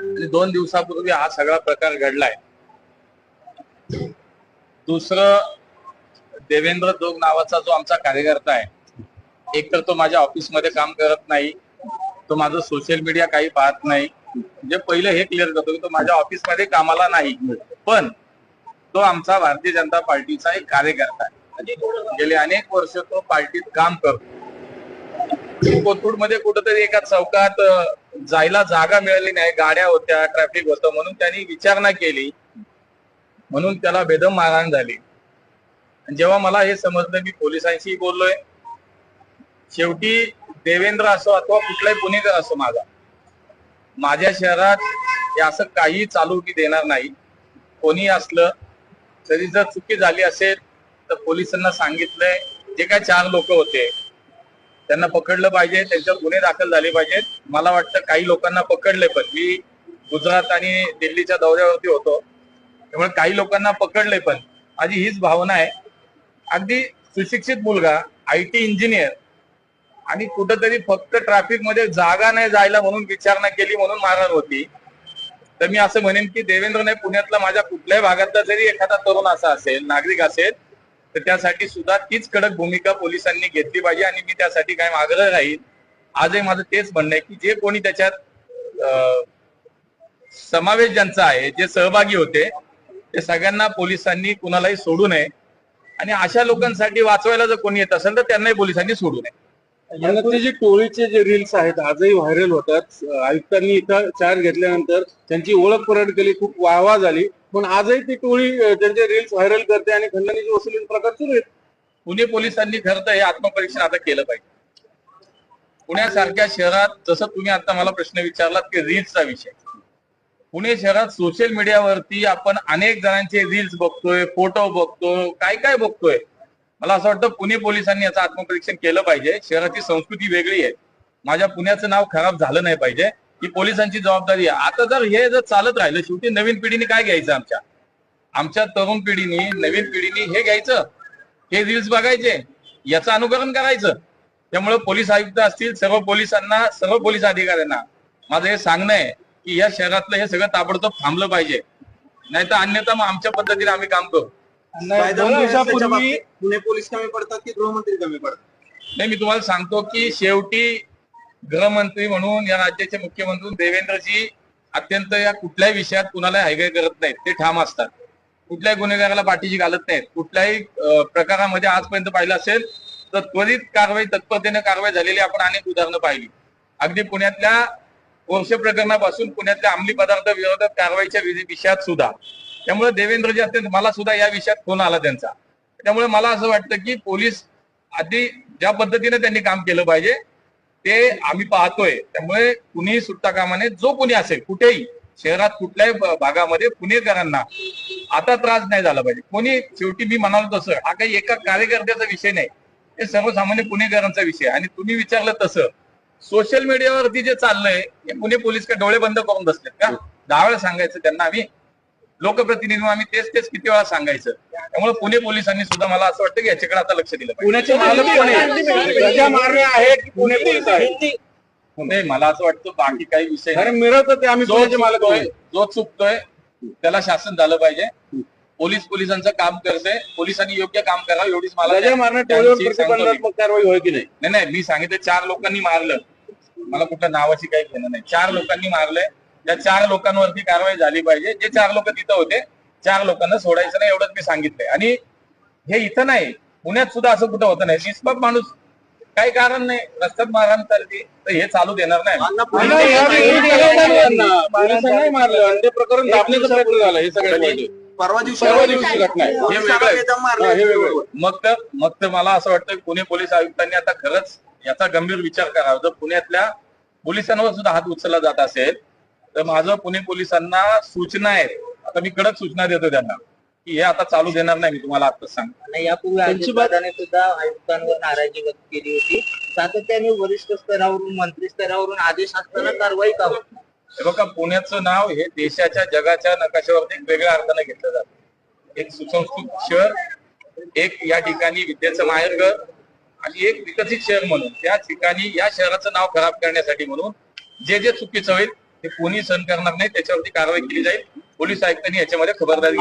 आणि दोन दिवसापूर्वी हा सगळा प्रकार घडलाय. दुसरं देवेंद्र दोग नावाचा जो आमचा कार्यकर्ता आहे एक तर तो माझ्या ऑफिसमध्ये काम करत नाही तो माझं सोशल मीडिया काही पाहत नाही. म्हणजे पहिलं हे क्लिअर करतो की तो माझ्या ऑफिसमध्ये कामाला नाही पण तो आमचा भारतीय जनता पार्टीचा एक कार्यकर्ता आहे. गेले अनेक वर्ष तो पार्टीत काम करतो. म्हणजे कोथरूडमध्ये कुठंतरी एका चौकात जायला जागा मिळाली नाही. गाड्या होत्या ट्रॅफिक होतं म्हणून त्यांनी विचारणा केली. म्हणून त्याला बेदम मारहाण झाली. आणि जेव्हा मला हे समजलं मी पोलिसांशी बोललोय. शेवटी देवेंद्र असो अथवा कुठलाही पुणेकर असो माझा माझ्या शहरात हे असं काही चालू की देणार नाही. कोणी असलं तरी जर चुकी झाली असेल तर पोलिसांना सांगितलंय. जे काय चार लोक होते त्यांना पकडलं पाहिजे त्यांच्यावर गुन्हे दाखल झाले पाहिजेत. मला वाटतं काही लोकांना पकडले पण. मी गुजरात आणि दिल्लीच्या दौऱ्यावरती होतो. त्यामुळे काही लोकांना पकडले पण. माझी हीच भावना आहे. अगदी सुशिक्षित मुलगा आय टी इंजिनियर आणि कुठंतरी फक्त ट्रॅफिकमध्ये जागा नाही जायला म्हणून विचारणा केली म्हणून मारहाण होती. तर मी असं म्हणेन की देवेंद्र नाही पुण्यातला माझ्या कुठल्याही भागातला जरी एखादा तरुण असा असेल नागरिक असेल तर त्यासाठी सुद्धा तीच कडक भूमिका पोलिसांनी घेतली पाहिजे आणि मी त्यासाठी काय आग्रह राहील? आजही माझं तेच म्हणणं आहे की जे कोणी त्याच्यात समावेश ज्यांचा आहे जे सहभागी होते ते सगळ्यांना पोलिसांनी कुणालाही सोडू नये. आणि अशा लोकांसाठी वाचवायला जर कोणी येत असेल तर त्यांनाही पोलिसांनी सोडू नये. आणि जे टोळीचे जे रील्स आहेत आजही व्हायरल होतात. आयुक्तांनी इथं चार्ज घेतल्यानंतर त्यांची ओळख परत केली खूप वाहवा झाली. पण आजही ती टोळी त्यांचे रील्स व्हायरल करते आणि खंडणीची वसुली प्रकार सुरू आहेत. पुणे पोलिसांनी खरं तर हे आत्मपरीक्षण आता केलं पाहिजे. पुण्यासारख्या शहरात जसं तुम्ही आता मला प्रश्न विचारलात की रील्सचा विषय. पुणे शहरात सोशल मीडियावरती आपण अनेक जणांचे रील्स बघतोय फोटो बघतोय काय काय बघतोय. मला असं वाटतं पुणे पोलिसांनी याचं आत्मपरीक्षण केलं पाहिजे. शहराची संस्कृती वेगळी आहे. माझ्या पुण्याचं नाव खराब झालं नाही पाहिजे. ही पोलिसांची जबाबदारी आहे. आता जर हे जर चालत राहिलं शेवटी नवीन पिढीने काय घ्यायचं आमच्या? आमच्या तरुण पिढीने नवीन पिढीने हे घ्यायचं. हे रील्स बघायचे. याचं अनुकरण करायचं. त्यामुळे पोलीस आयुक्त असतील सर्व पोलिसांना सर्व पोलीस अधिकाऱ्यांना माझं हे सांगणं आहे की या शहरातलं हे सगळं ताबडतोब थांबलं पाहिजे. नाही तर अन्यथा मग आमच्या पद्धतीने आम्ही काम करू. दिवसापूर्वी पुणे पोलीस कमी पडतात की गृहमंत्री कमी पडतात? नाही मी तुम्हाला सांगतो की शेवटी गृहमंत्री म्हणून या राज्याचे मुख्यमंत्री देवेंद्रजी अत्यंत या कुठल्याही विषयात कुणाला हायगाय करत नाहीत. ते ठाम असतात. कुठल्याही गुन्हेगाराला पाठीशी घालत नाहीत. कुठल्याही प्रकारामध्ये आजपर्यंत पाहिलं असेल तर त्वरित कारवाई तत्परतेने कारवाई झालेली आपण अनेक उदाहरणं पाहिली. अगदी पुण्यातल्या वर्ष प्रकरणापासून पुण्यातल्या अंमली पदार्थ विरोधात कारवाईच्या विषयात सुद्धा. त्यामुळे देवेंद्रजी अत्यंत मला सुद्धा या विषयात फोन आला त्यांचा. त्यामुळे मला असं वाटतं की पोलीस आधी ज्या पद्धतीने त्यांनी काम केलं पाहिजे ते आम्ही पाहतोय. त्यामुळे कुणी सुट्टा कामाने जो कोणी असेल कुठेही शहरात कुठल्याही भागामध्ये पुणेकरांना आता त्रास नाही झाला पाहिजे. कोणी शेवटी मी म्हणालो तसं हा काही एका कार्यकर्त्याचा विषय नाही. हे सर्वसामान्य पुणेकरांचा विषय आणि तुम्ही विचारलं तसं सोशल मीडियावरती जे चाललंय हे पुणे पोलीस का डोळे बंद करून बसलेत का? दहा वेळा सांगायचं त्यांना आम्ही. लोकप्रतिनिधी आम्ही तेच तेच किती वेळा सांगायचं. त्यामुळे पुणे पोलिसांनी सुद्धा मला असं वाटतं की याच्याकडे आता लक्ष दिलं पुण्याचे मालक पण आहे पोलीस नाही मला असं वाटतं बाकी काही विषय. मिळवतात ते आम्ही जो चुकतोय त्याला शासन झालं पाहिजे. पोलीस पोलिसांचं काम करते. पोलिसांनी योग्य काम करावं एवढीच मला कारवाई होय की नाही? नाही मी सांगितलं चार लोकांनी मारलं. मला कुठल्या नावाची काही घेणं नाही. चार लोकांनी मारलंय. त्या चार लोकांवरती कारवाई झाली पाहिजे. जे चार लोक तिथं होते चार लोकांना सोडायचं नाही एवढंच मी सांगितलंय. आणि हे इथं नाही पुण्यात सुद्धा असं कुठं होतं नाही. निष्पाप माणूस काही कारण नाही. रस्त्यात मारहाण तर हे चालू देणार नाही. नाही, या वेळी पोलिसांना पोलिसांनाही मारलं. आणि ते प्रकरण दाबण्याचा प्रयत्न झाला. हे सगळ्यात वाईट. परवा दिवशी परवा दिवशी घटना आहे. पोलिसाला हे वेगळं. आहे. बेदम हा, हे मारलं वेगळं. आहे. मग तर मग तर मला असं वाटतं की पुणे पोलीस आयुक्तांनी आता खरंच याचा गंभीर विचार करावा. जर पुण्यातल्या पोलिसांवर सुद्धा हात उचलला जात असेल तर माझं पुणे पोलिसांना सूचना आहेत. आता मी कडक सूचना देतो त्यांना की हे आता चालू देणार नाही मी तुम्हाला आताच सांगतो. आणि यापूर्वी अजितदादाने सुद्धा आयुक्तांवर नाराजी व्यक्त केली होती. सातत्याने वरिष्ठ स्तरावरून मंत्री स्तरावरून आदेश असताना कारवाई का होत? हे बघा पुण्याचं नाव हे देशाच्या जगाच्या नकाशावरती एक वेगळ्या अर्थाने घेतलं जातं. एक सुसंस्कृत शहर एक या ठिकाणी विद्येचं माहेरघर आणि एक विकसित शहर म्हणून. त्या ठिकाणी या शहराचं नाव खराब करण्यासाठी म्हणून जे जे चुकीचं होईल हे कोणी सहन करणार नाही त्याच्यावरती कारवाई केली जाईल. पोलीस आयुक्तांनी याच्यामध्ये खबरदारी